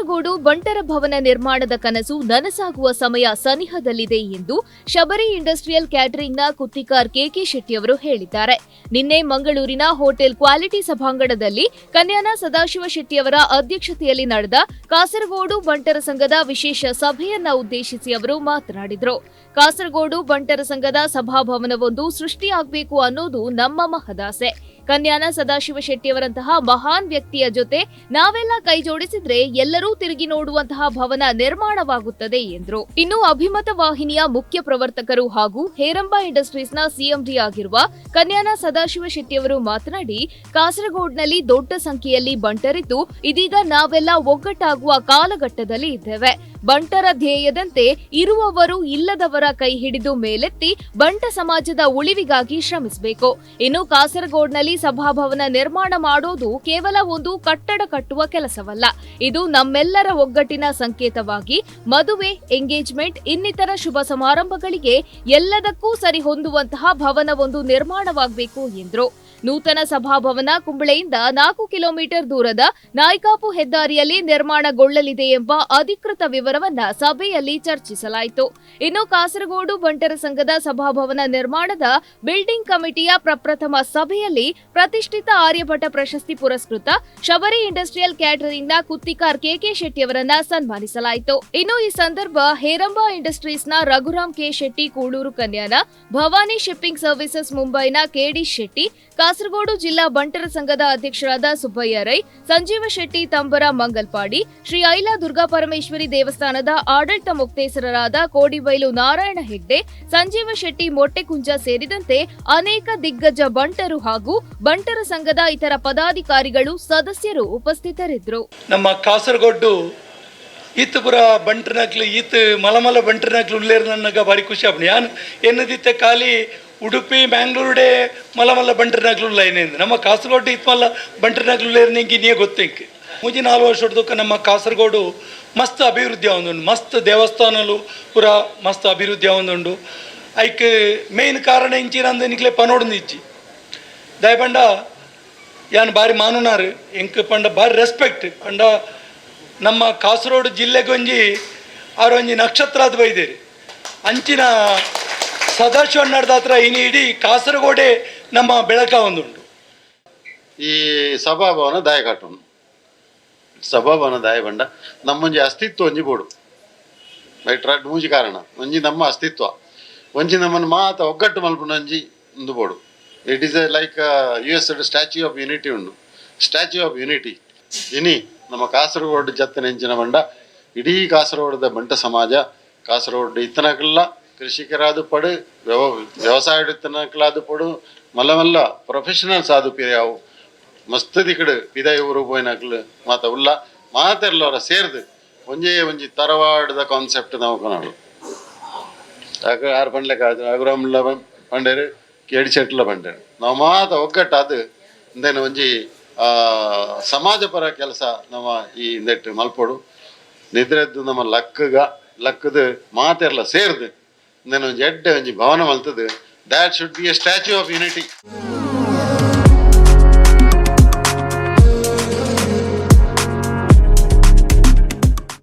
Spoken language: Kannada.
ಕಾಸರಗೋಡು ಬಂಟರ ಭವನ ನಿರ್ಮಾಣದ ಕನಸು ನನಸಾಗುವ ಸಮಯ ಸನಿಹದಲ್ಲಿದೆ ಎಂದು ಶಬರಿ ಇಂಡಸ್ಟ್ರಿಯಲ್ ಕ್ಯಾಟರಿಂಗ್ನ ಕುತ್ತಿಕಾರ್ ಕೆಕೆ ಶೆಟ್ಟಿಯವರು ಹೇಳಿದ್ದಾರೆ. ನಿನ್ನೆ ಮಂಗಳೂರಿನ ಹೋಟೆಲ್ ಕ್ವಾಲಿಟಿ ಸಭಾಂಗಣದಲ್ಲಿ ಕನ್ಯಾನ ಸದಾಶಿವ ಶೆಟ್ಟಿಯವರ ಅಧ್ಯಕ್ಷತೆಯಲ್ಲಿ ನಡೆದ ಕಾಸರಗೋಡು ಬಂಟರ ಸಂಘದ ವಿಶೇಷ ಸಭೆಯನ್ನ ಉದ್ದೇಶಿಸಿ ಅವರು ಮಾತನಾಡಿದರು. ಕಾಸರಗೋಡು ಬಂಟರ ಸಂಘದ ಸಭಾಭವನವೊಂದು ಸೃಷ್ಟಿಯಾಗಬೇಕು ಅನ್ನೋದು ನಮ್ಮ ಮಹದಾಸೆ. ಕನ್ಯಾನ ಸದಾಶಿವ ಶೆಟ್ಟಿಯವರಂತಹ ಮಹಾನ್ ವ್ಯಕ್ತಿಯ ಜೊತೆ ನಾವೆಲ್ಲ ಕೈ ಜೋಡಿಸಿದ್ರೆ ಎಲ್ಲರೂ ತಿರುಗಿ ನೋಡುವಂತಹ ಭವನ ನಿರ್ಮಾಣವಾಗುತ್ತದೆ ಎಂದರು. ಇನ್ನು ಅಭಿಮತ ವಾಹಿನಿಯ ಮುಖ್ಯ ಪ್ರವರ್ತಕರು ಹಾಗೂ ಹೇರಂಬ ಇಂಡಸ್ಟ್ರೀಸ್ನ ಸಿಎಂಡಿ ಆಗಿರುವ ಕನ್ಯಾನ ಸದಾಶಿವ ಶೆಟ್ಟಿಯವರು ಮಾತನಾಡಿ, ಕಾಸರಗೋಡ್ನಲ್ಲಿ ದೊಡ್ಡ ಸಂಖ್ಯೆಯಲ್ಲಿ ಬಂಟರಿದ್ದು ಇದೀಗ ನಾವೆಲ್ಲ ಒಗ್ಗಟ್ಟಾಗುವ ಕಾಲಘಟ್ಟದಲ್ಲಿ ಇದ್ದೇವೆ. ಬಂಟರ ಧ್ಯೇಯದಂತೆ ಇರುವವರು ಇಲ್ಲದವರ ಕೈ ಹಿಡಿದು ಮೇಲೆತ್ತಿ ಬಂಟ ಸಮಾಜದ ಉಳಿವಿಗಾಗಿ ಶ್ರಮಿಸಬೇಕು. ಇನ್ನು ಕಾಸರಗೋಡ್ನಲ್ಲಿ ಸಭಾಭವನ ನಿರ್ಮಾಣ ಮಾಡೋದು ಕೇವಲ ಒಂದು ಕಟ್ಟಡ ಕಟ್ಟುವ ಕೆಲಸವಲ್ಲ. ಇದು ನಮ್ಮೆಲ್ಲರ ಒಗ್ಗಟ್ಟಿನ ಸಂಕೇತವಾಗಿ ಮದುವೆ, ಎಂಗೇಜ್ಮೆಂಟ್, ಇನ್ನಿತರ ಶುಭ ಸಮಾರಂಭಗಳಿಗೆ ಎಲ್ಲದಕ್ಕೂ ಸರಿ ಹೊಂದುವಂತಹ ಭವನವೊಂದು ನಿರ್ಮಾಣವಾಗಬೇಕು ಎಂದರು. ನೂತನ ಸಭಾಭವನ ಕುಂಬಳೆಯಿಂದ ನಾಲ್ಕು ಕಿಲೋಮೀಟರ್ ದೂರದ ನಾಯ್ಕಾಪು ಹೆದ್ದಾರಿಯಲ್ಲಿ ನಿರ್ಮಾಣಗೊಳ್ಳಲಿದೆ ಎಂಬ ಅಧಿಕೃತ ವಿವರವನ್ನ ಸಭೆಯಲ್ಲಿ ಚರ್ಚಿಸಲಾಯಿತು. ಇನ್ನು ಕಾಸರಗೋಡು ಬಂಟರ ಸಂಘದ ಸಭಾಭವನ ನಿರ್ಮಾಣದ ಬಿಲ್ಡಿಂಗ್ ಕಮಿಟಿಯ ಪ್ರಪ್ರಥಮ ಸಭೆಯಲ್ಲಿ ಪ್ರತಿಷ್ಠಿತ ಆರ್ಯಭಟ ಪ್ರಶಸ್ತಿ ಪುರಸ್ಕೃತ ಶಬರಿ ಇಂಡಸ್ಟ್ರಿಯಲ್ ಕ್ಯಾಟರಿಂಗ್ನ ಕುತ್ತಿಕಾರ್ ಕೆಕೆ ಶೆಟ್ಟಿಯವರನ್ನ ಸನ್ಮಾನಿಸಲಾಯಿತು. ಇನ್ನು ಈ ಸಂದರ್ಭ Heramba ಇಂಡಸ್ಟ್ರೀಸ್ನ Raghuram K. Shetty Kulur Kanyana, Bhavani shipping services ಮುಂಬೈನ ಕೆಡಿ ಶೆಟ್ಟಿ ಕಾಸರಗೋಡು ಜಿಲ್ಲಾ ಬಂಟರ ಸಂಘದ ಅಧ್ಯಕ್ಷರಾದ ಸುಬ್ಬಯ್ಯ ರೈ, ಸಂಜೀವ ಶೆಟ್ಟಿ, ತಂಬರ ಮಂಗಲ್ಪಾಡಿ, ಶ್ರೀ ಐಲಾ ದುರ್ಗಾ ಪರಮೇಶ್ವರಿ ದೇವಸ್ಥಾನದ ಆಡಳಿತ ಮುಕ್ತೇಸರರಾದ ಕೋಡಿಬೈಲು ನಾರಾಯಣ ಹೆಗ್ಡೆ, ಸಂಜೀವ ಶೆಟ್ಟಿ ಮೊಟ್ಟೆಕುಂಜ ಸೇರಿದಂತೆ ಅನೇಕ ದಿಗ್ಗಜ ಬಂಟರು ಹಾಗೂ ಬಂಟರ ಸಂಘದ ಇತರ ಪದಾಧಿಕಾರಿಗಳು ಸದಸ್ಯರು ಉಪಸ್ಥಿತರಿದ್ದರು. ನಮ್ಮ ಕಾಸರಗೋಡು ಈತಪುರ ಈತ ಮಲಮಲ ಬಂಟ್ರನಕ್ಲು ಉಳ್ಳೇರು ನನಗೆ ಭಾರಿ ಖುಷಿ ಆಪಣಿ ಯಾನ್ ಏನದಿತ್ತೆ ಖಾಲಿ ಉಡುಪಿ ಮ್ಯಾಂಗ್ಳೂರುಡೆ ಮಲಮಲ್ಲ ಲೈನ್ ಇದೆ. ನಮ್ಮ ಕಾಸರಗೋಡು ಇತ್ ಮಲ್ಲ ಬಂಟ್ರನಕ್ಲು ಉಳ್ಳೇರು ನಿಂಗೆ ನೀ ಗೊತ್ತೆಂಕ್. ಮುಂಜಿ ನಾಲ್ಕು ವರ್ಷ ಹೊಡೆದಕ್ಕೆ ನಮ್ಮ ಕಾಸರಗೋಡು ಮಸ್ತ್ ಅಭಿವೃದ್ಧಿ ಆವೊಂದುಂಡು ಮಸ್ತ್ ದೇವಸ್ಥಾನಲು ಪುರ ಮಸ್ತ್ ಅಭಿವೃದ್ಧಿ ಆವೊಂದುಂಡು ಐಕ್ ಮೇನ್ ಕಾರಣ ಇಂಚಿನಂದು ನಿಕ್ಲೆ ಪನೋಡು ಇಚ್ಚಿ ದಯಪಂಡ ಯಾನ್ ಬಾರಿ ಮಾನುನಾರು, ಎಂಕ್ ಪಂಡ ಬಾರಿ ರೆಸ್ಪೆಕ್ಟ್ ಪಂಡ ನಮ್ಮ ಕಾಸರಗೋಡು ಜಿಲ್ಲೆಗೊಂಜಿ ಆರೊಂಜಿ ನಕ್ಷತ್ರ ನಕ್ಷತ್ರದ ಬೈದೇರಿ ಅಂಚಿನ ಸದಾಶಿವ ನಡೆದ ಹತ್ರ ಇನಿ ಇಡೀ ಕಾಸರಗೋಡೆ ನಮ್ಮ ಬೆಳಕ ಒಂದುಂಟು. ಈ ಸಭಾಭವನ ದಾಯ ಕಾಟುಂಡು ಸಭಾಭವನ ದಾಯ ಬಂಡ ನಮ್ಮೊಂಜಿ ಅಸ್ತಿತ್ವ ಒಂಜಿ ಬೋಡು. ಮೂಜಿ ಕಾರಣ. ಒಂಜಿ ನಮ್ಮ ಅಸ್ತಿತ್ವ. ಒಂಜಿ ನಮ್ಮನ್ನು ಮಾತ ಒಗ್ಗಟ್ಟು ಮಲ್ಪುನ ಒಂಜಿ ಒಂದು ಬೋಡು. It is a like U S statue of unity ಉಂಡು ಸ್ಟ್ಯಾಚ್ಯೂ ಆಫ್ ಯುನಿಟಿ ಇನಿ ನಮ್ಮ ಕಾಸರಗೋಡು ಜತ್ತ ನೆಂಚಿನ ಬಂಡ. ಇಡೀ ಕಾಸರಗೋಡದ ಬಂಟ ಸಮಾಜ, ಕಾಸರಗೋಡು ಇತ್ತನಕಲ್ಲ ಕೃಷಿಕರಾದು ಪಡು ವ್ಯವ ವ್ಯವಸಾಯ ತನಕಲಾದು ಪಡು ಮಲ್ಲ ಮಲ್ಲ ಪ್ರೊಫೆಷನಲ್ ಸಾಧು ಪಿರಿಯಾವು ಮಸ್ತ್ ದಿಕ್ಕಡು ಪಿದೈ ಊರು ಪೋಯಿನಕ್ಲು ಮಾತ ಉಲ್ಲ. ಮಾತೆರ್ಲವರ ಸೇರ್ದು ಒಂಜೇ ಒಂಜಿ ತರವಾಡದ ಕಾನ್ಸೆಪ್ಟ್ ನಾವು ಕನಾಡು. ಆಗ ಆರು ಪಂಡ್ಲೆಕ್ಕ ರಘುರಾಮ್ಲ ಪಂಡೇರು ಕೇಡಿ ಚೆಟ್ಲ ಪಂಡೇರು. ನಾವು ಮಾತ ಅದು ಇಂದೇನ ಒಂಜಿ ಆ, ಸಮಾಜ ಪರ ಕೆಲಸ ನಮ್ಮ ಈ ಇಂದೆಟ್ಟು ಮಲ್ಪೊಡು. ನಿದ್ರೆದ್ದು ನಮ್ಮ ಲಕ್ಕಗ ಲಕ್ಕದು ಮಾತೆರ್ಲ ಸೇರ್ದು. ಇಂದೇನು ಒಂಜಿ ಎಡ್ಡೆ ಒಂಜಿ ಭವನ ಮಲ್ತದು that should be a statue of unity